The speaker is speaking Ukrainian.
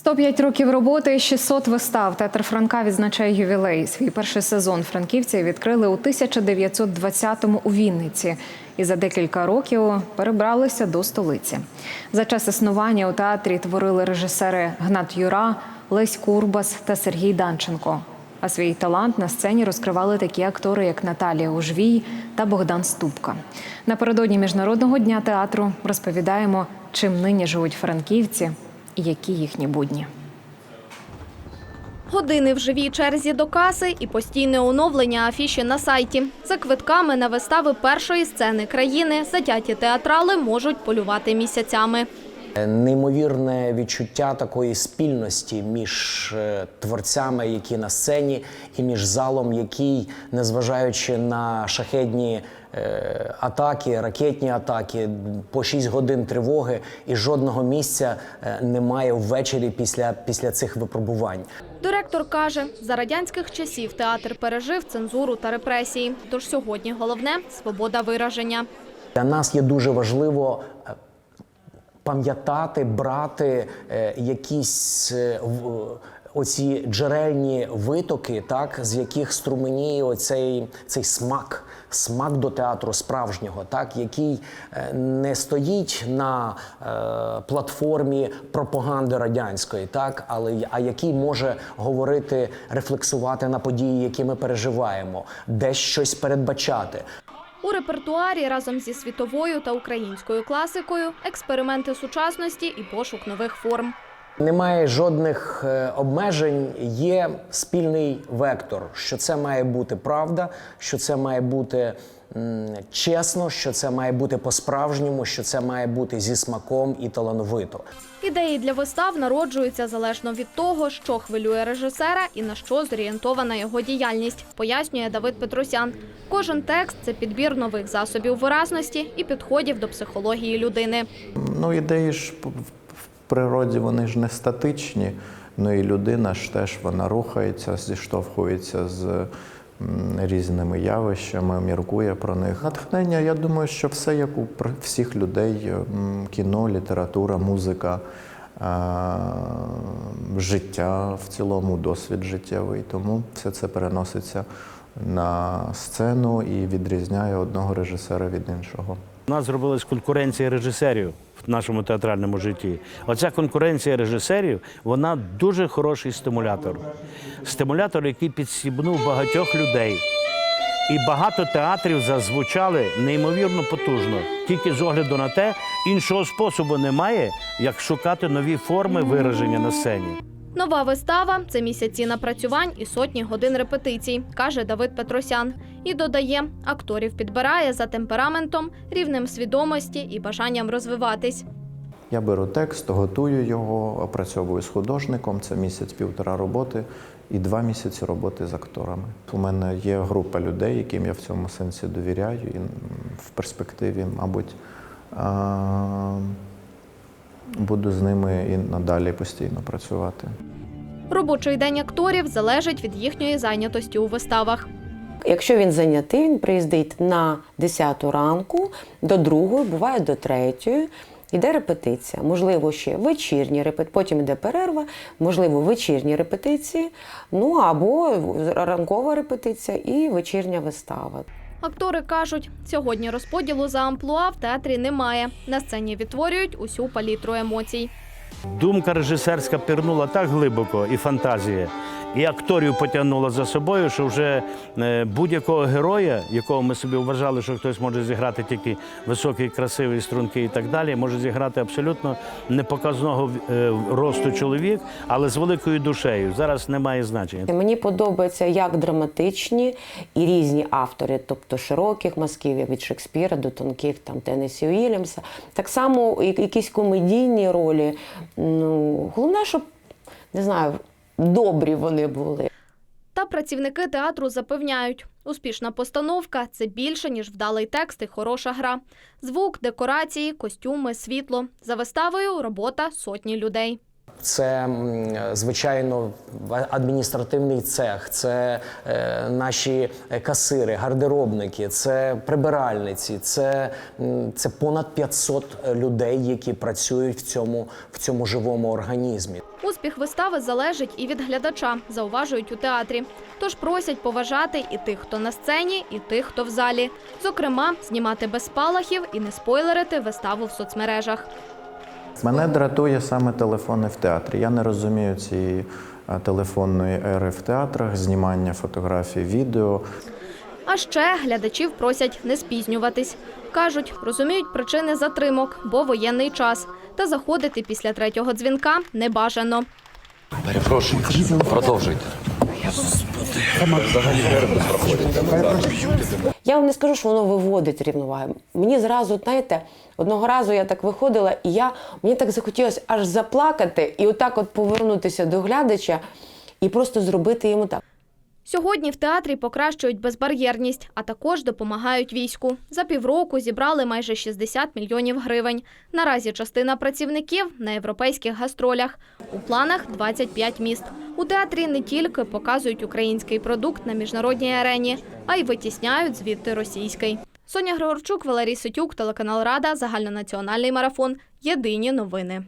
105 років роботи, 600 вистав. Театр Франка відзначає ювілей. Свій перший сезон франківці відкрили у 1920-му у Вінниці і за декілька років перебралися до столиці. За час існування у театрі творили режисери Гнат Юра, Лесь Курбас та Сергій Данченко. А свій талант на сцені розкривали такі актори, як Наталія Ужвій та Богдан Ступка. Напередодні міжнародного дня театру розповідаємо, чим нині живуть франківці і які їхні будні. Години в живій черзі до каси і постійне оновлення афіші на сайті. За квитками на вистави першої сцени країни затяті театрали можуть полювати місяцями. Неймовірне відчуття такої спільності між е, творцями, які на сцені, і між залом, який, незважаючи на шахедні е, атаки, ракетні атаки, по 6 годин тривоги, і жодного місця е, немає ввечері після, після цих випробувань. Директор каже, за радянських часів театр пережив цензуру та репресії. Тож сьогодні головне свобода вираження. Для нас є дуже важливо е, пам'ятати, брати е, якісь е, оці джерельні витоки, так, з яких струменіє оцей цей смак, смак до театру справжнього, так, який е, не стоїть на е, платформі пропаганди радянської, так, але а який може говорити, рефлексувати на події, які ми переживаємо, десь щось передбачати. У репертуарі разом зі світовою та українською класикою експерименти сучасності і пошук нових форм. Немає жодних е, обмежень, є спільний вектор, що це має бути правда, що це має бути чесно, що це має бути по-справжньому, що це має бути зі смаком і талановито. Ідеї для вистав народжуються залежно від того, що хвилює режисера і на що зорієнтована його діяльність, пояснює Давид Петросян. Кожен текст це підбір нових засобів виразності і підходів до психології людини. Ну, ідеї ж в природі вони ж не статичні. Ну і людина ж теж вона рухається, зіштовхується з різними явищами, міркує про них. Натхнення, я думаю, що все як у всіх людей: кіно, література, музика, життя в цілому, досвід життєвий. Тому все це переноситься на сцену і відрізняє одного режисера від іншого. У нас зробилась конкуренція режисерів в нашому театральному житті. Оця конкуренція режисерів вона дуже хороший стимулятор. Стимулятор, який підсібнув багатьох людей. І багато театрів зазвучали неймовірно потужно. Тільки з огляду на те, іншого способу немає, як шукати нові форми вираження на сцені. Нова вистава це місяці напрацювань і сотні годин репетицій, каже Давид Петросян. І додає, акторів підбирає за темпераментом, рівнем свідомості і бажанням розвиватись. Я беру текст, готую його, опрацьовую з художником. Це місяць-півтора роботи і два місяці роботи з акторами. У мене є група людей, яким я в цьому сенсі довіряю, і в перспективі, мабуть, буду з ними і надалі постійно працювати. Робочий день акторів залежить від їхньої зайнятості у виставах. Якщо він зайнятий, він приїздить на 10 ранку до 2, буває до 3. Іде репетиція, можливо, ще вечірні репетиції, потім йде перерва, можливо, вечірні репетиції, ну або ранкова репетиція і вечірня вистава. Актори кажуть, сьогодні розподілу за амплуа в театрі немає. На сцені відтворюють усю палітру емоцій. Думка режисерська пірнула так глибоко, і фантазія, і акторів потягнула за собою, що вже е, будь-якого героя, якого ми собі вважали, що хтось може зіграти тільки високий, красивий, стрункий і так далі, може зіграти абсолютно непоказного е, росту чоловік, але з великою душею. Зараз немає значення. Мені подобається як драматичні і різні автори, тобто широких мазків, від Шекспіра до тонких там Теннесі Уільямса. Так само якісь комедійні ролі. Ну, головне, щоб не знаю, добрі вони були. Та працівники театру запевняють, успішна постановка це більше, ніж вдалий текст і хороша гра. Звук, декорації, костюми, світло. За виставою робота сотні людей. Це звичайно адміністративний цех, це е, наші касири, гардеробники, це прибиральниці, це, це понад 500 людей, які працюють в цьому, в цьому живому організмі. Успіх вистави залежить і від глядача, зауважують у театрі. Тож просять поважати і тих, хто на сцені, і тих, хто в залі. Зокрема, знімати без спалахів і не спойлерити виставу в соцмережах. Мене дратує саме телефони в театрі. Я не розумію цієї е, телефонної ери в театрах, знімання фотографій, відео. А ще глядачів просять не спізнюватись. Кажуть, розуміють причини затримок, бо воєнний час. Та заходити після третього дзвінка не бажано. Перепрошую, продовжуйте. Я вам не скажу, що воно виводить рівновагу. Мені зразу, знаєте, одного разу я так виходила, і я мені так захотілося аж заплакати і отак от повернутися до глядача і просто зробити йому так. Сьогодні в театрі покращують безбар'єрність, а також допомагають війську. За півроку зібрали майже 60 мільйонів гривень. Наразі частина працівників на європейських гастролях. У планах 25 міст. У театрі не тільки показують український продукт на міжнародній арені, а й витісняють звідти російський. Соня Григорчук, Валерій Ситюк, телеканал Рада, загальнонаціональний марафон. Єдині новини.